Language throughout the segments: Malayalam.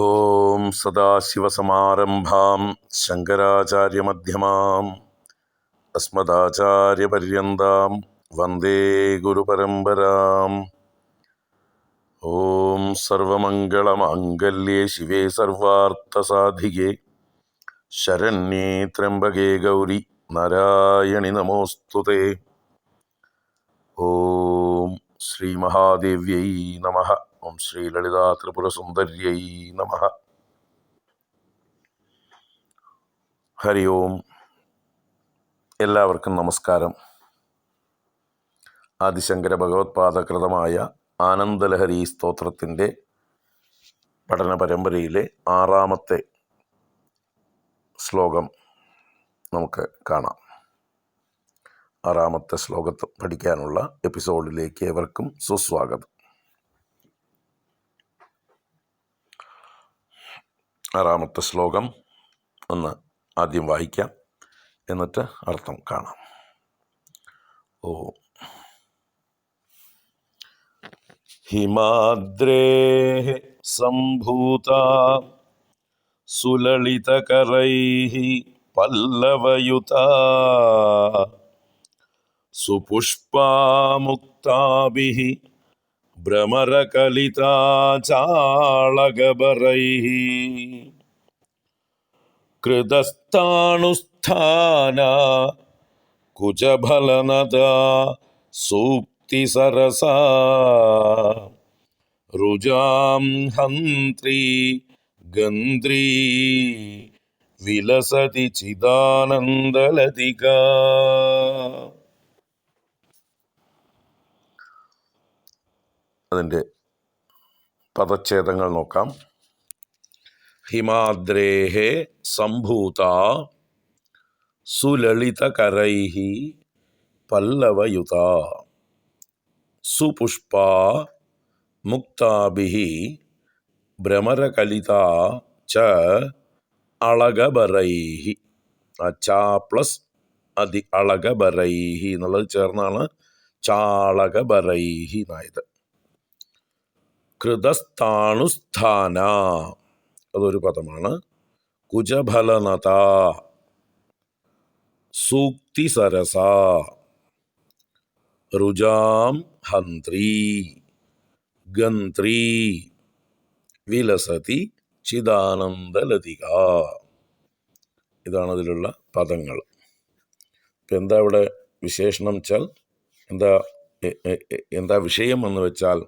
ഓം സദാശിവസമാരംഭാം ശങ്കരാചാര്യമധ്യമാം അസ്മദാചാര്യപര്യന്താം വന്ദേ ഗുരുപരമ്പരാം. ഓം സർവമംഗളമാംഗല്യേ ശിവേ സർവാർത്ഥസാധികേ. ശരണ്യേ ത്രംബകേ ഗൗരി നാരായണി നമോസ്തുതേ. ഓം ശ്രീ മഹാദേവ്യൈ നമ. ഓം ശ്രീ ലളിതാ ത്രിപുരസുന്ദര്യൈ നമ. ഹരി ഓം. എല്ലാവർക്കും നമസ്കാരം. ആദിശങ്കര ഭഗവത്പാദകൃതമായ ആനന്ദലഹരി സ്തോത്രത്തിന്റെ പഠന പരമ്പരയിലെ ആറാമത്തെ ശ്ലോകം നമുക്ക് കാണാം. ആറാമത്തെ ശ്ലോകത്ത് പഠിക്കാനുള്ള എപ്പിസോഡിലേക്ക് ഏവർക്കും സുസ്വാഗതം. ആറാമത്തെ ശ്ലോകം ഒന്ന് ആദ്യം വായിക്കാം. എന്നിട്ട് അർത്ഥം കാണാം. ഓ. ഹിമാദ്രേ സംഭൂത സുലളിതകരൈ പല്ലവയുത സുപുഷ്പാമുക്താഭിः ഭ്രമരകലിതാ ചാളകബരൈः കൃതസ്ഥാണുസ്ഥാന കുജഫലനദാ സൂക്തിസരസാ രുജാം ഹന്ത്രി ഗന്ത്രീ വിലസതി അതിന്റെ പദച്ഛേദങ്ങൾ നോക്കാം. ഹിമാദ്രേഹേ സംഭൂത സുലളിതകരൈഹി പല്ലവയുത സുപുഷ്പ മുക്താഭി ഭ്രമരകലിത ച അളകബറൈഹി ആ ചാ പ്ലസ് അതി അളകബറൈഹി എന്നുള്ളത് ചേർന്നാണ് ചാളകബറൈഹി എന്നായത്. കൃതസ്ഥാണുസ്ഥാന അതൊരു പദമാണ്. കുജഫലനത. സൂക്തി സരസ രുജാം ഹന്ത്രി. ഗന്ത്രി. വിലസതി ചിദാനന്ദലതിക. ഇതാണ് അതിലുള്ള പദങ്ങൾ. ഇപ്പം എന്താ ഇവിടെ വിശേഷണം വെച്ചാൽ എന്താ എന്താ വിഷയം എന്ന് വെച്ചാൽ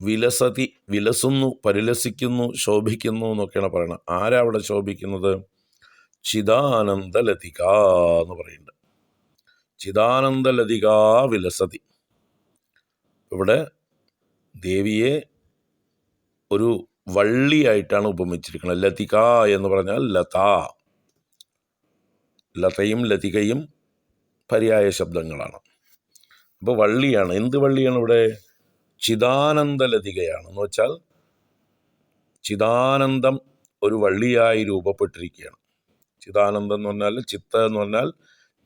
വിലസതി വിലസുന്നു പരിലസിക്കുന്നു ശോഭിക്കുന്നു എന്നൊക്കെയാണ് പറയുന്നത് അവിടെ ശോഭിക്കുന്നത്? ചിദാനന്ദലതിക എന്ന് പറയുന്നുണ്ട്. ചിദാനന്ദലതിക വിലസതി. ഇവിടെ ദേവിയെ ഒരു വള്ളിയായിട്ടാണ് ഉപമിച്ചിരിക്കുന്നത്. ലതിക എന്ന് പറഞ്ഞാൽ ലത. ലതയും ലതികയും പര്യായ ശബ്ദങ്ങളാണ്. അപ്പോൾ വള്ളിയാണ്. എന്ത് വള്ളിയാണ് ഇവിടെ? ചിദാനന്ദ ലതികയാണ് എന്ന് വെച്ചാൽ ചിദാനന്ദം ഒരു വള്ളിയായി രൂപപ്പെട്ടിരിക്കുകയാണ്. ചിദാനന്ദം എന്ന് പറഞ്ഞാൽ ചിത്ത എന്ന് പറഞ്ഞാൽ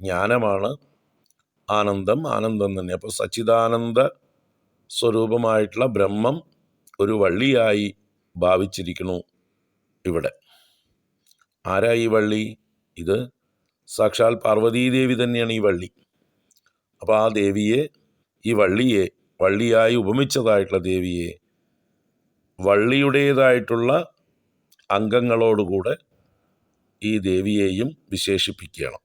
ജ്ഞാനമാണ്. ആനന്ദം ആനന്ദം തന്നെ അപ്പോൾ സച്ചിദാനന്ദ സ്വരൂപമായിട്ടുള്ള ബ്രഹ്മം ഒരു വള്ളിയായി ഭാവിച്ചിരിക്കുന്നു ഇവിടെ. ആരാ ഈ വള്ളി? ഇത് സാക്ഷാൽ പാർവതീദേവി തന്നെയാണ് ഈ വള്ളി. അപ്പോൾ ആ ദേവിയെ ഈ വള്ളിയെ വള്ളിയായി ഉപമിച്ചതായിട്ടുള്ള ദേവിയെ വള്ളിയുടേതായിട്ടുള്ള അംഗങ്ങളോടുകൂടെ ഈ ദേവിയെയും വിശേഷിപ്പിക്കുകയാണ്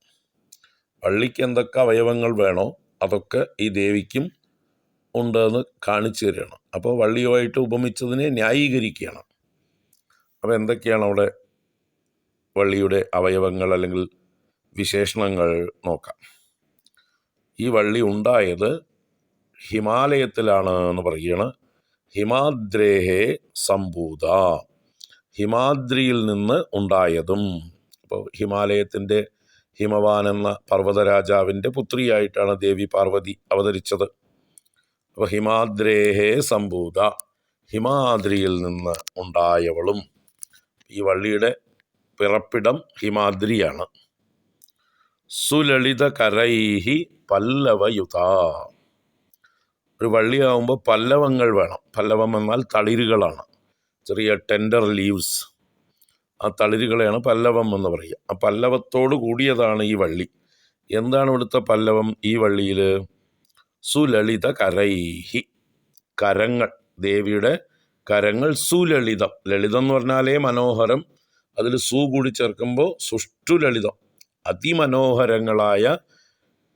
വള്ളിക്ക് എന്തൊക്കെ അവയവങ്ങൾ വേണോ അതൊക്കെ ഈ ദേവിക്കും ഉണ്ടെന്ന് കാണിച്ചു തരികയാണ് അപ്പോൾ വള്ളിയുമായിട്ട് ഉപമിച്ചതിനെ ന്യായീകരിക്കുകയാണ് അപ്പോൾ എന്തൊക്കെയാണ് അവിടെ വള്ളിയുടെ അവയവങ്ങൾ അല്ലെങ്കിൽ വിശേഷണങ്ങൾ നോക്കാം. ഈ വള്ളി ഉണ്ടായത് ഹിമാലയത്തിലാണ് എന്ന് പറയുകയാണ്. ഹിമാദ്രേഹേ സംഭൂത ഹിമാദ്രിയിൽ നിന്ന് ഉണ്ടായതും. അപ്പോൾ ഹിമാലയത്തിന്റെ ഹിമവാൻ എന്ന പർവതരാജാവിന്റെ പുത്രിയായിട്ടാണ് ദേവി പാർവതി അവതരിച്ചത്. അപ്പോൾ ഹിമാദ്രേഹേ സംഭൂത ഹിമാദ്രിയിൽ നിന്ന് ഉണ്ടായവളും. ഈ വള്ളിയുടെ പിറപ്പിടം ഹിമാദ്രിയാണ്. സുലളിത കരൈഹി പല്ലവയുത. ഒരു വള്ളിയാവുമ്പോൾ പല്ലവങ്ങൾ വേണം. പല്ലവം എന്നാൽ തളിരുകളാണ്. ചെറിയ ടെൻഡർ ലീവ്സ് ആ തളിരുകളെയാണ് പല്ലവം എന്ന് പറയുക. ആ പല്ലവത്തോട് കൂടിയതാണ് ഈ വള്ളി. എന്താണ് ഇവിടുത്തെ പല്ലവം? ഈ വള്ളിയിൽ സുലളിത കരൈഹി കരങ്ങൾ. ദേവിയുടെ കരങ്ങൾ സുലളിതം. ലളിതം എന്ന് പറഞ്ഞാലേ മനോഹരം. അതിൽ സു കൂടി ചേർക്കുമ്പോൾ സുഷ്ടു ലളിതം അതിമനോഹരങ്ങളായ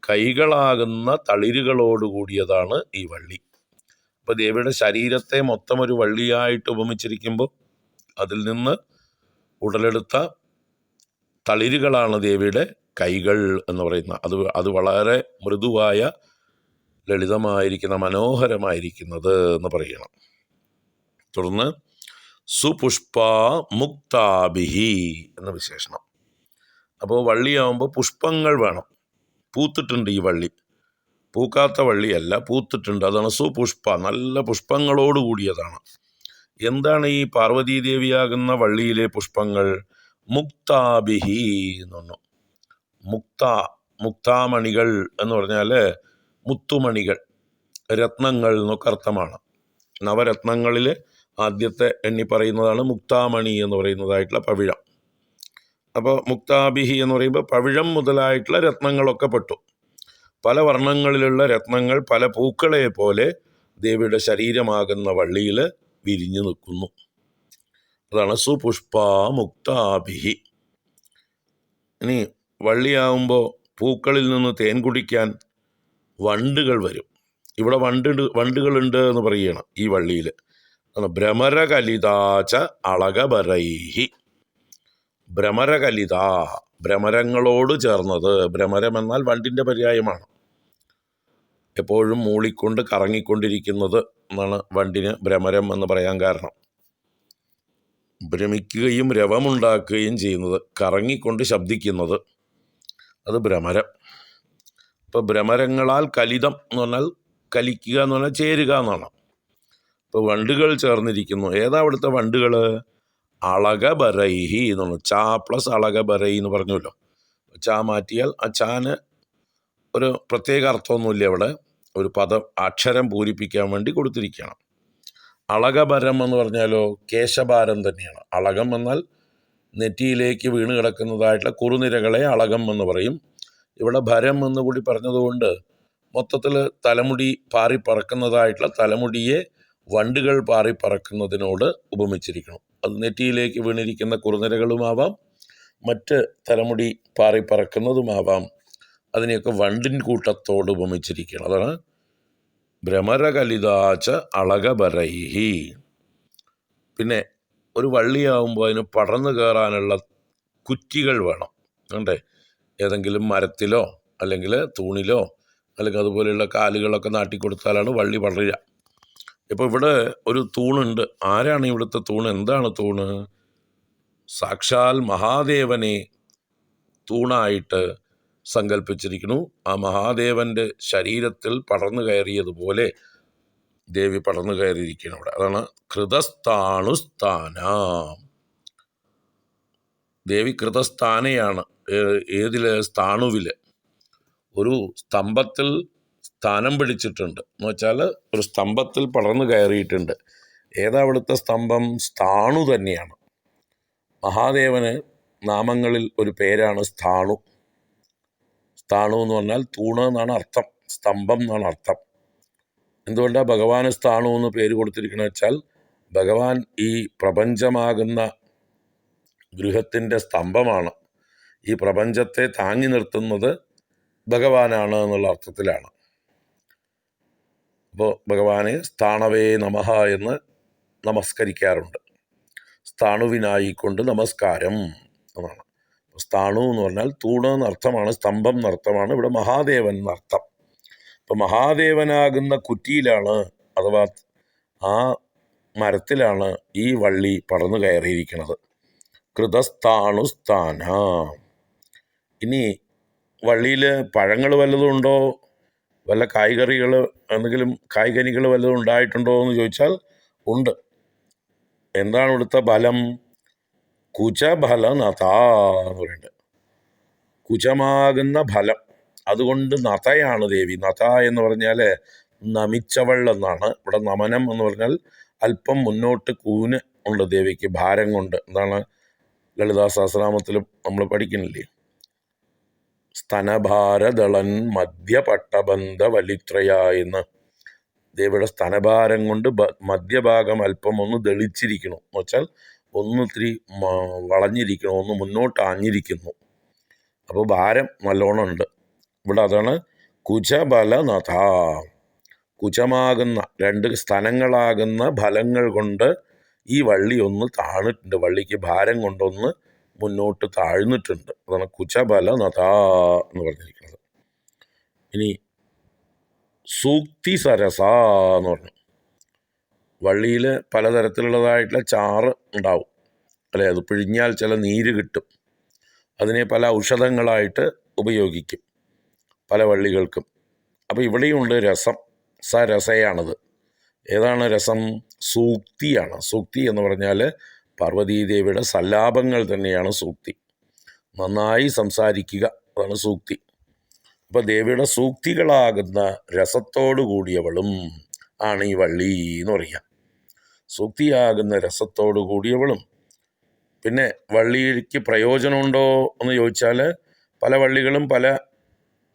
കൈകളാകുന്ന തളിരുകളോട് കൂടിയതാണ് ഈ വള്ളി. അപ്പോൾ ദേവിയുടെ ശരീരത്തെ മൊത്തം ഒരു വള്ളിയായിട്ട് ഉപമിച്ചിരിക്കുമ്പോൾ അതിൽ നിന്ന് ഉടലെടുത്ത തളിരുകളാണ് ദേവിയുടെ കൈകൾ എന്ന് പറയുന്ന അത് അത് വളരെ മൃദുവായ ലളിതമായിരിക്കുന്ന മനോഹരമായിരിക്കുന്നത് എന്ന് പറയണം. തുടർന്ന് സുപുഷ്പ മുക്താഭിഹി എന്ന വിശേഷണം. അപ്പോൾ വള്ളിയാവുമ്പോൾ പുഷ്പങ്ങൾ വേണം. പൂത്തിട്ടുണ്ട് ഈ വള്ളി. പൂക്കാത്ത വള്ളിയല്ല പൂത്തിട്ടുണ്ട്. അതാണ് സുപുഷ്പ. നല്ല പുഷ്പങ്ങളോട് കൂടിയതാണ്. എന്താണ് ഈ പാർവതീദേവിയാകുന്ന വള്ളിയിലെ പുഷ്പങ്ങൾ? മുക്താബിഹി എന്ന് പറഞ്ഞു. മുക്ത മുക്താമണികൾ എന്ന് പറഞ്ഞാൽ മുത്തുമണികൾ രത്നങ്ങൾ എന്നൊക്കെ അർത്ഥമാണ്. നവരത്നങ്ങളിൽ ആദ്യത്തെ എണ്ണി പറയുന്നതാണ് മുക്താമണി എന്ന് പറയുന്നതായിട്ടുള്ള പവിഴം. അപ്പോൾ മുക്താഭിഹി എന്ന് പറയുമ്പോൾ പവിഴം മുതലായിട്ടുള്ള രത്നങ്ങളൊക്കെ പെട്ടു. പല വർണങ്ങളിലുള്ള രത്നങ്ങൾ പല പൂക്കളെ പോലെ ദേവിയുടെ ശരീരമാകുന്ന വള്ളിയിൽ വിരിഞ്ഞു നിൽക്കുന്നു. അതാണ് സുപുഷ്പ മുക്താഭിഹി ഇനി വള്ളിയാവുമ്പോൾ പൂക്കളിൽ നിന്ന് തേൻ കുടിക്കാൻ വണ്ടുകൾ വരും. ഇവിടെ വണ്ട് വണ്ടുകളുണ്ട് എന്ന് പറയുകയാണ് ഈ വള്ളിയിൽ ഭ്രമരകലിതാച അളകബരൈഹി. ഭ്രമരകലിത ഭ്രമരങ്ങളോട് ചേർന്നത് ഭ്രമരം എന്നാൽ വണ്ടിന്റെ പര്യായമാണ്. എപ്പോഴും മൂളിക്കൊണ്ട് കറങ്ങിക്കൊണ്ടിരിക്കുന്നത് എന്നാണ് വണ്ടിന് ഭ്രമരം എന്ന് പറയാൻ കാരണം. ഭ്രമിക്കുകയും രവമുണ്ടാക്കുകയും ചെയ്യുന്നത് കറങ്ങിക്കൊണ്ട് ശബ്ദിക്കുന്നത് അത് ഭ്രമരം. ഇപ്പോൾ ഭ്രമരങ്ങളാൽ കലിതം എന്ന് പറഞ്ഞാൽ കലിക്കുക എന്ന് പറഞ്ഞാൽ ചേരുക എന്നാണ്. ഇപ്പോൾ വണ്ടുകൾ ചേർന്നിരിക്കുന്നു. ഏതാ അവിടുത്തെ വണ്ടുകൾ അളകബരൈഹി എന്ന് ച പ്ലസ് അളകബറൈ എന്ന് പറഞ്ഞല്ലോ ചാ മാറ്റിയാൽ ആ ചാന് ഒരു പ്രത്യേക അർത്ഥമൊന്നുമില്ല അവിടെ ഒരു പദം അക്ഷരം പൂരിപ്പിക്കാൻ വേണ്ടി കൊടുത്തിരിക്കുകയാണ്. അളകഭരം എന്ന് പറഞ്ഞാലോ കേശഭാരം തന്നെയാണ്. അളകം എന്നാൽ നെറ്റിയിലേക്ക് വീണ് കിടക്കുന്നതായിട്ടുള്ള കുറുനിരകളെ അളകം എന്ന് പറയും. ഇവിടെ ഭരം എന്ന് കൂടി പറഞ്ഞതുകൊണ്ട് മൊത്തത്തിൽ തലമുടി പാറി പറക്കുന്നതായിട്ടുള്ള തലമുടിയെ വണ്ടുകൾ പാറിപ്പറക്കുന്നതിനോട് ഉപമിച്ചിരിക്കണം. അത് നെറ്റിയിലേക്ക് വീണിരിക്കുന്ന കുറുനിരകളുമാവാം മറ്റ് തലമുടി പാറിപ്പറക്കുന്നതുമാവാം അതിനെയൊക്കെ വണ്ടിൻ കൂട്ടത്തോട് ഉപമിച്ചിരിക്കണം. അതാണ് ഭ്രമരകലിതാച്ച അളകബരൈഹി. പിന്നെ ഒരു വള്ളിയാവുമ്പോൾ അതിന് പടർന്നു കയറാനുള്ള കുറ്റികൾ വേണം. വേണ്ടേ ഏതെങ്കിലും മരത്തിലോ അല്ലെങ്കിൽ തൂണിലോ അല്ലെങ്കിൽ അതുപോലെയുള്ള കാലുകളൊക്കെ നാട്ടിക്കൊടുത്താലാണ് വള്ളി പടരുക. ഇപ്പോൾ ഇവിടെ ഒരു തൂണുണ്ട്. ആരാണ് ഇവിടുത്തെ തൂണ്? എന്താണ് തൂണ്? സാക്ഷാൽ മഹാദേവനെ തൂണായിട്ട് സങ്കല്പിച്ചിരിക്കുന്നു ആ മഹാദേവന്റെ ശരീരത്തിൽ പടർന്നു കയറിയതുപോലെ ദേവി പടർന്നു കയറിയിരിക്കുന്നു അവിടെ. അതാണ് കൃതസ്ഥാണുസ്ഥാന. ദേവി കൃതസ്ഥാനയാണ്. ഏതിലെ? സ്ഥാണുവിൽ. ഒരു സ്തംഭത്തിൽ സ്ഥാനം പിടിച്ചിട്ടുണ്ട്. എന്ന് വെച്ചാൽ ഒരു സ്തംഭത്തിൽ പടർന്നു കയറിയിട്ടുണ്ട്. ഏതാ അവിടുത്തെ സ്തംഭം? സ്ഥാണു തന്നെയാണ്. മഹാദേവന് നാമങ്ങളിൽ ഒരു പേരാണ് സ്ഥാണു. സ്ഥാണു എന്ന് പറഞ്ഞാൽ തൂണ് എന്നാണ് അർത്ഥം. സ്തംഭം എന്നാണ് അർത്ഥം. എന്തുകൊണ്ടാണ് ഭഗവാന് സ്ഥാണു എന്ന് പേര് കൊടുത്തിരിക്കുന്നത് വെച്ചാൽ ഭഗവാൻ ഈ പ്രപഞ്ചമാകുന്ന ഗൃഹത്തിന്റെ സ്തംഭമാണ്. ഈ പ്രപഞ്ചത്തെ താങ്ങി നിർത്തുന്നത് ഭഗവാനാണ് എന്നുള്ള അർത്ഥത്തിലാണ്. അപ്പോൾ ഭഗവാനെ സ്ഥാണവേ നമഹ എന്ന് നമസ്കരിക്കാറുണ്ട്. സ്ഥാണുവിനായിക്കൊണ്ട് നമസ്കാരം എന്നാണ്. സ്ഥാണു എന്ന് പറഞ്ഞാൽ തൂണ് എന്നർത്ഥമാണ് സ്തംഭം എന്നർത്ഥമാണ് ഇവിടെ മഹാദേവൻ എന്നർത്ഥം. അപ്പം മഹാദേവനാകുന്ന കുറ്റിയിലാണ് അഥവാ ആ മരത്തിലാണ് ഈ വള്ളി പടർന്നു കയറിയിരിക്കുന്നത്. കൃതസ്ഥാണു സ്ഥാന ഇനി വള്ളിയിൽ പഴങ്ങൾ വല്ലതും ഉണ്ടോ? വല്ല കായ്കറികൾ എന്തെങ്കിലും കായ്കനികൾ വല്ലതും ഉണ്ടായിട്ടുണ്ടോ എന്ന് ചോദിച്ചാൽ ഉണ്ട്. എന്താണ് ഇവിടുത്തെ ഫലം കുചഫലനത എന്ന് പറയുന്നത് കുചമാകുന്ന ഫലം. അതുകൊണ്ട് നതയാണ് ദേവി. നത എന്ന് പറഞ്ഞാൽ നമിച്ചവൾ എന്നാണ്. ഇവിടെ നമനം എന്ന് പറഞ്ഞാൽ അല്പം മുന്നോട്ട് കൂന് ഉണ്ട് ദേവിക്ക് ഭാരം കൊണ്ട്. എന്താണ് ലളിതാ സഹസ്രനാമത്തിലും നമ്മൾ പഠിക്കുന്നില്ലേ? സ്തനഭാരദളൻ മധ്യപട്ടബന്ധ എന്ന് ദേവിയുടെ സ്തനഭാരം കൊണ്ട് മധ്യഭാഗം അല്പം ഒന്ന് ദളിച്ചിരിക്കണം. എന്ന് വെച്ചാൽ ഒന്ന് ഇത്തിരി വളഞ്ഞിരിക്കണം ഒന്ന് മുന്നോട്ട് ആഞ്ഞിരിക്കുന്നു അപ്പോൾ ഭാരം നല്ലോണം ഉണ്ട്. ഇവിടെ അതാണ് കുചബലനഥ കുചമാകുന്ന രണ്ട് സ്ഥലങ്ങളാകുന്ന ഫലങ്ങൾ കൊണ്ട് ഈ വള്ളി ഒന്ന് താണിട്ടുണ്ട്. വള്ളിക്ക് ഭാരം കൊണ്ടൊന്ന് മുന്നോട്ട് താഴ്ന്നിട്ടുണ്ട്. അതാണ് കുചബല നഥാ എന്ന് പറഞ്ഞിരിക്കുന്നത്. ഇനി സൂക്തി സരസ എന്ന് പറഞ്ഞു. വള്ളിയിൽ പലതരത്തിലുള്ളതായിട്ടുള്ള ചാറ് ഉണ്ടാവും. അല്ലെ? അത് പിഴിഞ്ഞാൽ ചില നീര് കിട്ടും. അതിനെ പല ഔഷധങ്ങളായിട്ട് ഉപയോഗിക്കും പല വള്ളികൾക്കും. അപ്പോൾ ഇവിടെയുണ്ട് രസം. സരസയാണത്. ഏതാണ് രസം? സൂക്തിയാണ്. സൂക്തി എന്ന് പറഞ്ഞാൽ പാർവതീദേവിയുടെ സല്ലാപങ്ങൾ തന്നെയാണ് സൂക്തി. നന്നായി സംസാരിക്കുക അതാണ് സൂക്തി. അപ്പോൾ ദേവിയുടെ സൂക്തികളാകുന്ന രസത്തോടു കൂടിയവളും ആണ് ഈ വള്ളി എന്ന് പറയുക സൂക്തിയാകുന്ന രസത്തോടു കൂടിയവളും. പിന്നെ വള്ളിക്ക് പ്രയോജനമുണ്ടോ എന്ന് ചോദിച്ചാൽ പല വള്ളികളും പല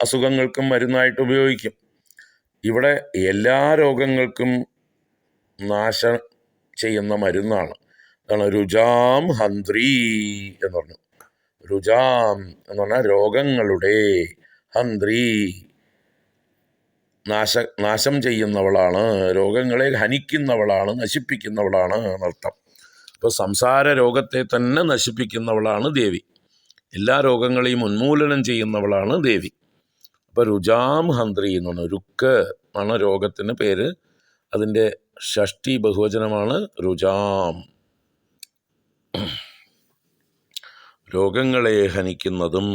അസുഖങ്ങൾക്കും മരുന്നായിട്ട് ഉപയോഗിക്കും. ഇവിടെ എല്ലാ രോഗങ്ങൾക്കും നാശം ചെയ്യുന്ന മരുന്നാണ്. അതാണ് രുജാം ഹന്ത്രി എന്ന് പറഞ്ഞു. രുജാം എന്ന് പറഞ്ഞാൽ രോഗങ്ങളുടെ ഹന്ത്രി. നാശ നാശം ചെയ്യുന്നവളാണ് രോഗങ്ങളെ ഹനിക്കുന്നവളാണ് നശിപ്പിക്കുന്നവളാണ് എന്നർത്ഥം. അപ്പോൾ സംസാര രോഗത്തെ തന്നെ നശിപ്പിക്കുന്നവളാണ് ദേവി. എല്ലാ രോഗങ്ങളെയും ഉന്മൂലനം ചെയ്യുന്നവളാണ് ദേവി. അപ്പോൾ രുജാം ഹന്ത്രി എന്ന് പറഞ്ഞു. രുക്ക് ആണ് രോഗത്തിന് പേര്. അതിന്റെ ഷഷ്ടി ബഹുവചനമാണ് രുജാം രോഗങ്ങളെ ഹനിക്കുന്നതും.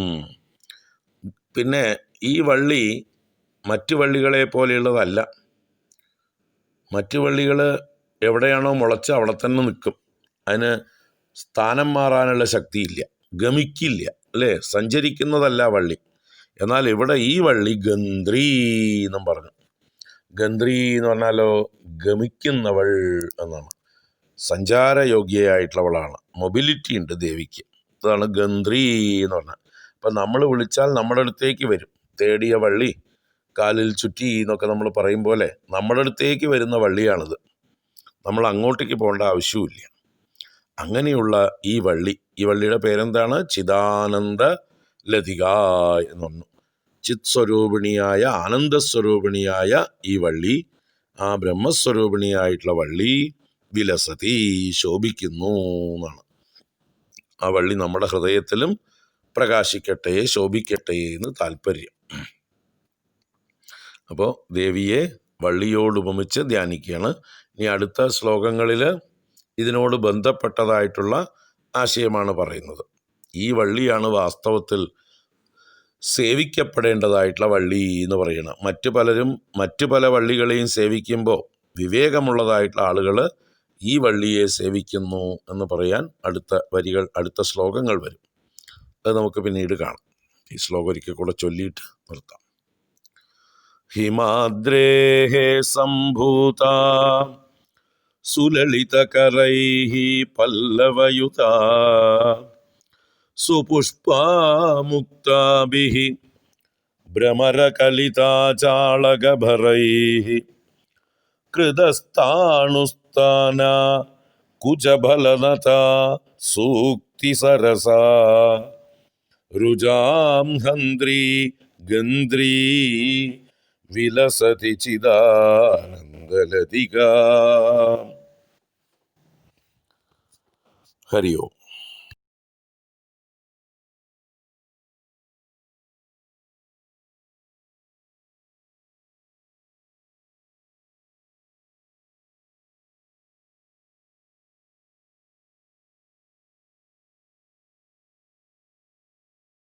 പിന്നെ ഈ വള്ളി മറ്റു വള്ളികളെ പോലെയുള്ളതല്ല. മറ്റു വള്ളികൾ എവിടെയാണോ മുളച്ച് അവിടെ തന്നെ നിൽക്കും. അതിന് സ്ഥാനം മാറാനുള്ള ശക്തിയില്ല. ഗമിക്കില്ല അല്ലേ? സഞ്ചരിക്കുന്നതല്ല വള്ളി. എന്നാൽ ഇവിടെ ഈ വള്ളി ഗന്ത്രി എന്നും പറഞ്ഞു. ഗന്ത്രി എന്ന് പറഞ്ഞാലോ ഗമിക്കുന്നവൾ എന്നാണ്. സഞ്ചാരയോഗ്യയായിട്ടുള്ളവളാണ്. മൊബിലിറ്റി ഉണ്ട് ദേവിക്ക്. അതാണ് ഗന്ത്രി എന്ന് പറഞ്ഞാൽ അപ്പം നമ്മൾ വിളിച്ചാൽ നമ്മുടെ അടുത്തേക്ക് വരും. തേടിയ വള്ളി കാലിൽ ചുറ്റി എന്നൊക്കെ നമ്മൾ പറയും പോലെ നമ്മുടെ അടുത്തേക്ക് വരുന്ന വള്ളിയാണിത്. നമ്മൾ അങ്ങോട്ടേക്ക് പോകേണ്ട ആവശ്യമില്ല അങ്ങനെയുള്ള ഈ വള്ളി ഈ വള്ളിയുടെ പേരെന്താണ്? ചിദാനന്ദ ലതിക എന്ന് പറഞ്ഞു. ചിത് സ്വരൂപിണിയായ ആനന്ദസ്വരൂപിണിയായ ഈ വള്ളി ആ ബ്രഹ്മസ്വരൂപിണിയായിട്ടുള്ള വള്ളി വിലസതി ശോഭിക്കുന്നു എന്നാണ്. ആ വള്ളി നമ്മുടെ ഹൃദയത്തിലും പ്രകാശിക്കട്ടെ ശോഭിക്കട്ടെ എന്ന് താല്പര്യം. അപ്പോൾ ദേവിയെ വള്ളിയോട് ഉപമിച്ച് ധ്യാനിക്കുകയാണ്. ഇനി അടുത്ത ശ്ലോകങ്ങളിൽ ഇതിനോട് ബന്ധപ്പെട്ടതായിട്ടുള്ള ആശയമാണ് പറയുന്നത്. ഈ വള്ളിയാണ് വാസ്തവത്തിൽ സേവിക്കപ്പെടേണ്ടതായിട്ടുള്ള വള്ളി എന്ന് പറയണം മറ്റു പലരും മറ്റു പല വള്ളികളെയും സേവിക്കുമ്പോൾ വിവേകമുള്ളതായിട്ടുള്ള ആളുകൾ ഈ വള്ളിയെ സേവിക്കുന്നു എന്ന് പറയാൻ അടുത്ത വരികൾ അടുത്ത ശ്ലോകങ്ങൾ വരും. അത് നമുക്ക് പിന്നീട് കാണാം. ഈ ശ്ലോകം ഒരിക്കൽ കൂടെ ചൊല്ലിയിട്ട് നിർത്താം. ഹിമാദ്രേഹ സംഭൂത സുലളിതകരൈ പല്ലവയുത സുപുഷ്പാമുക്താഭി ഭ്രമരകലിതാചാളകഭരൈ कृतस्थाणुस्थान सूक्ति सरसा। रुजां हन्द्री गन्द्री विलसति चिदानन्दलतिका। हरि